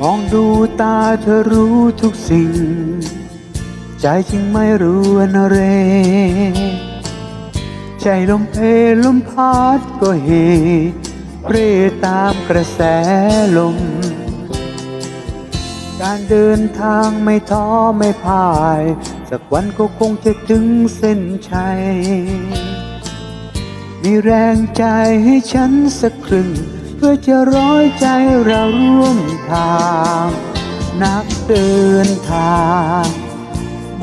มองดูตาเธอรู้ทุกสิ่ง ใจจึงไม่รู้อะไรใจลมเพลลมพัดก็เฮเร่ตามกระแสลม การเดินทางไม่ท้อไม่พ่าย สักวันก็คงจะถึงเส้นชัย มีแรงใจให้ฉันสักครึ่ง เพื่อจะร้อยใจเราร่วมทาง นักเดินทาง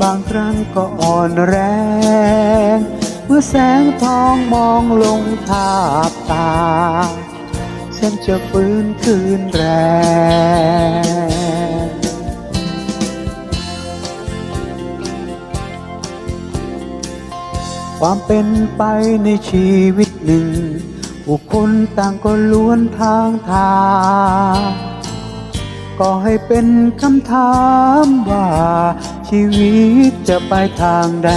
บางครั้งก็อ่อนแรง เมื่อแสงทองมองลงทาบตา ฉันจะฟื้นคืนแรงความเป็นไปในชีวิตหนึ่ง ผู้คนต่างก็ล้วนทางทางก็ให้เป็นคำถามว่า ชีวิตจะไปทางใด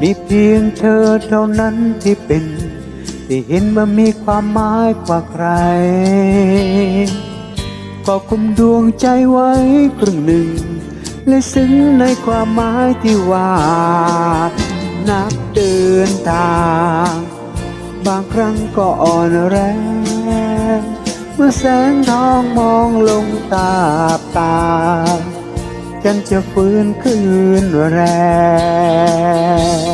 มีเพียงเธอเท่านั้นที่เป็น ที่เห็นว่ามีความหมายกว่าใคร ก็คุมดวงใจไว้ครึ่งหนึ่ง และซึ้งในความหมายที่ว่า นักเดินทาง บางครั้งก็อ่อนแรง เมื่อแสงทองมองลงตาตา ฉันจะฟื้นคืนแรง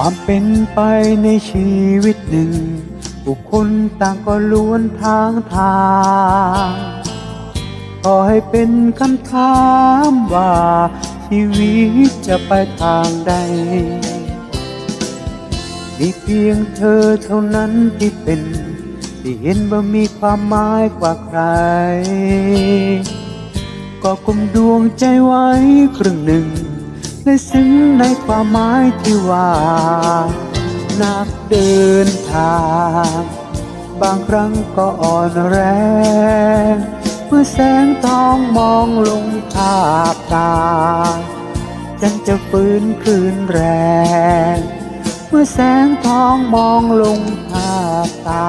ความเป็นไปในชีวิตหนึ่งผู้คนต่างก็ล้วนทางทางขอให้เป็นคำถามว่า ชีวิตจะไปทางใด มีเพียงเธอเท่านั้นที่เป็น ที่เห็นว่ามีความหมายกว่าใคร ก็กุมดวงใจไว้ครึ่งหนึ่ง และซึ้งในความหมายที่ว่า นักเดินทาง บางครั้งก็อ่อนแรง เมื่อแสงทองมองลงทาบตา ฉันจะฟื้นคืนแรง เมื่อแสงทองมองลงทาบตา